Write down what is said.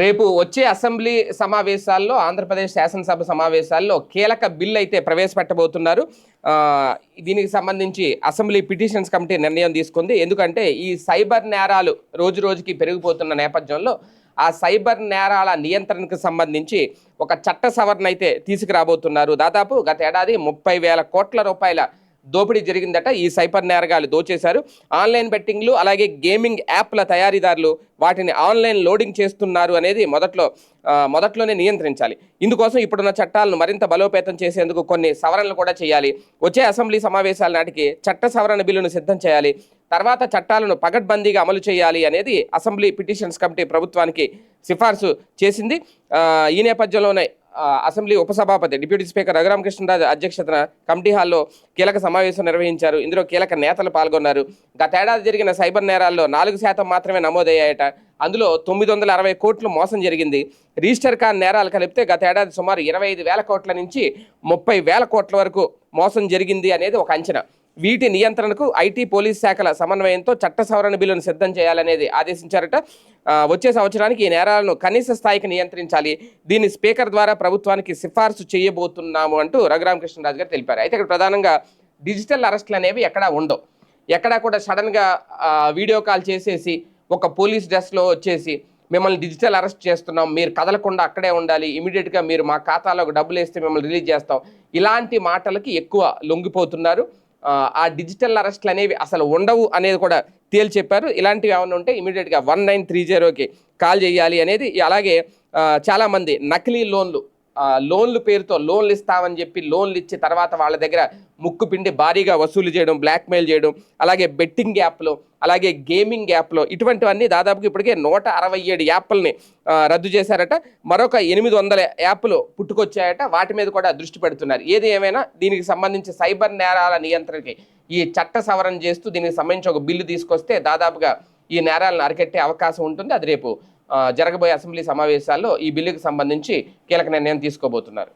రేపు వచ్చే అసెంబ్లీ సమావేశాల్లో ఆంధ్రప్రదేశ్ శాసనసభ సమావేశాల్లో కీలక బిల్ అయితే ప్రవేశపెట్టబోతున్నారు. దీనికి సంబంధించి అసెంబ్లీ పిటిషన్స్ కమిటీ నిర్ణయం తీసుకుంది. ఎందుకంటే ఈ సైబర్ నేరాలు రోజు రోజుకి పెరిగిపోతున్న నేపథ్యంలో ఆ సైబర్ నేరాల నియంత్రణకు సంబంధించి ఒక చట్ట సవరణ అయితే తీసుకురాబోతున్నారు. దాదాపు గత ఏడాది ముప్పై వేల కోట్ల రూపాయల దోపిడీ జరిగిందట. ఈ సైబర్ నేరగాలు దోచేశారు. ఆన్లైన్ బెట్టింగ్లు అలాగే గేమింగ్ యాప్ల తయారీదారులు వాటిని ఆన్లైన్ లోడింగ్ చేస్తున్నారు అనేది మొదట్లో మొదట్లోనే నియంత్రించాలి. ఇందుకోసం ఇప్పుడున్న చట్టాలను మరింత బలోపేతం చేసేందుకు కొన్ని సవరణలు కూడా చేయాలి. వచ్చే అసెంబ్లీ సమావేశాల నాటికి చట్ట సవరణ బిల్లును సిద్ధం చేయాలి. తర్వాత చట్టాలను పగడ్బందీగా అమలు చేయాలి అనేది అసెంబ్లీ పిటిషన్స్ కమిటీ ప్రభుత్వానికి సిఫార్సు చేసింది. ఈ నేపథ్యంలోనే అసెంబ్లీ ఉపసభాపతి డిప్యూటీ స్పీకర్ రఘురామకృష్ణరాజు అధ్యక్షతన కమిటీ హాల్లో కీలక సమావేశం నిర్వహించారు. ఇందులో కీలక నేతలు పాల్గొన్నారు. గతేడాది జరిగిన సైబర్ నేరాల్లో నాలుగు శాతం మాత్రమే నమోదయ్యాయట. అందులో తొమ్మిది వందల అరవై కోట్లు మోసం జరిగింది. రిజిస్టర్ కాన్ నేరాలు కలిపితే గతేడాది సుమారు ఇరవై ఐదు వేల కోట్ల నుంచి ముప్పై వేల కోట్ల వరకు మోసం జరిగింది అనేది ఒక అంచనా. వీటి నియంత్రణకు ఐటీ పోలీస్ శాఖల సమన్వయంతో చట్ట సవరణ బిల్లును సిద్ధం చేయాలనేది ఆదేశించారట. వచ్చే సంవత్సరానికి ఈ నేరాలను కనీస స్థాయికి నియంత్రించాలి. దీన్ని స్పీకర్ ద్వారా ప్రభుత్వానికి సిఫార్సు చేయబోతున్నాము అంటూ రఘురామకృష్ణరాజు గారు తెలిపారు. అయితే ఇక్కడ ప్రధానంగా డిజిటల్ అరెస్టులు అనేవి ఎక్కడా ఉండవు. ఎక్కడా కూడా సడన్గా వీడియో కాల్ చేసేసి ఒక పోలీస్ డ్రెస్లో వచ్చేసి మిమ్మల్ని డిజిటల్ అరెస్ట్ చేస్తున్నాం. మీరు కదలకుండా అక్కడే ఉండాలి. ఇమీడియట్గా మీరు మా ఖాతాలో డబ్బులు వేస్తే మిమ్మల్ని రిలీజ్ చేస్తాం. ఇలాంటి మాటలకి ఎక్కువ లొంగిపోతున్నారు. ఆ, డిజిటల్ అరెస్ట్లు అనేవి అసలు ఉండవు అనేది కూడా తేల్చి చెప్పారు ఇలాంటివి ఏమైనా ఉంటే ఇమీడియట్గా వన్ నైన్ త్రీ జీరోకి కాల్ చేయాలి అనేది. అలాగే చాలామంది నకిలీ లోన్లు లోన్లు పేరుతో లోన్లు ఇస్తామని చెప్పి లోన్లు ఇచ్చి తర్వాత వాళ్ళ దగ్గర ముక్కు పిండి భారీగా వసూలు చేయడం బ్లాక్మెయిల్ చేయడం అలాగే బెట్టింగ్ యాప్లు అలాగే గేమింగ్ యాప్లు ఇటువంటివన్నీ దాదాపుగా ఇప్పటికే నూట అరవై ఏడు యాప్లని రద్దు చేశారట. మరొక ఎనిమిది వందల యాప్లు పుట్టుకొచ్చాయట. వాటి మీద కూడా దృష్టి పెడుతున్నారు. ఏది ఏమైనా దీనికి సంబంధించి సైబర్ నేరాల నియంత్రణకి ఈ చట్ట సవరణ చేస్తూ దీనికి సంబంధించి ఒక బిల్లు తీసుకొస్తే దాదాపుగా ఈ నేరాలను అరికట్టే అవకాశం ఉంటుంది. అది రేపు జరగబోయే అసెంబ్లీ సమావేశాల్లో ఈ బిల్లుకు సంబంధించి కీలక నిర్ణయం తీసుకోబోతున్నారు.